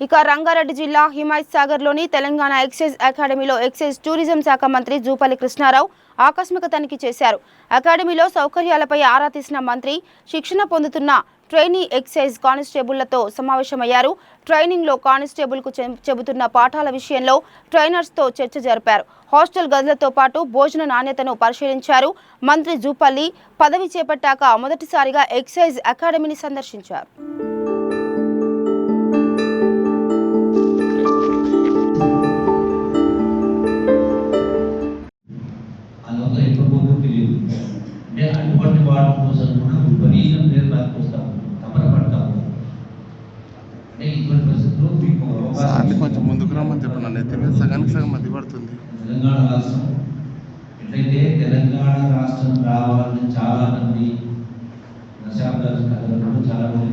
ఇక రంగారెడ్డి జిల్లా హిమాయత్ సాగర్లోని తెలంగాణ ఎక్సైజ్ అకాడమీలో ఎక్సైజ్ టూరిజం శాఖ మంత్రి జూపల్లి కృష్ణారావు ఆకస్మిక తనిఖీ చేశారు. అకాడమీలో సౌకర్యాలపై ఆరా తీసిన మంత్రి శిక్షణ పొందుతున్న ట్రైనీ ఎక్సైజ్ కానిస్టేబుళ్ళతో సమావేశమయ్యారు. ట్రైనింగ్లో కానిస్టేబుల్కు చె- చెబుతున్న పాఠాల విషయంలో ట్రైనర్స్తో చర్చ జరిపారు. హాస్టల్ గదులతో పాటు భోజన నాణ్యతను పరిశీలించారు. మంత్రి జూపల్లి పదవి చేపట్టాక మొదటిసారిగా ఎక్సైజ్ అకాడమీని సందర్శించారు. అంటే అటువంటి వాటి కోసం కూడా విపరీతం పేరు రాకొస్తాము తపన పడతాము. అంటే ఇటువంటి పరిస్థితుల్లో మీకు కొంచెం ముందుకు రమ్మని చెప్పండి. నెత్తి మీద సగానికి సగం మధ్య పడుతుంది. తెలంగాణ రాష్ట్రం ఎట్లయితే తెలంగాణ రాష్ట్రం రావాలని చాలా మంది దశాబ్దాల చాలా మంది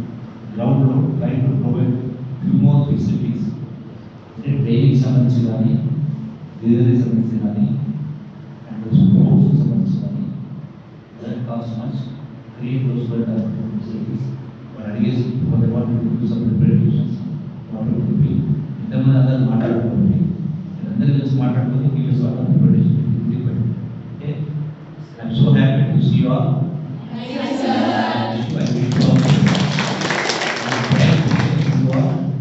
గ్రౌండ్లో try to provide few more facilities అంటే ట్రైనింగ్ సంబంధించి కానీ రిజర్వీ సంబంధించి కానీ అండ్ స్పోర్ట్స్ సంబంధించి కానీ that cost much create those facilities వాళ్ళు అడిగేసి వాళ్ళు what to some preparations what to be ఇంతమంది అందరూ మాట్లాడుకోండి అందరూ కలిసి మాట్లాడుకొని give sort of preparation okay I'm so happy to see you all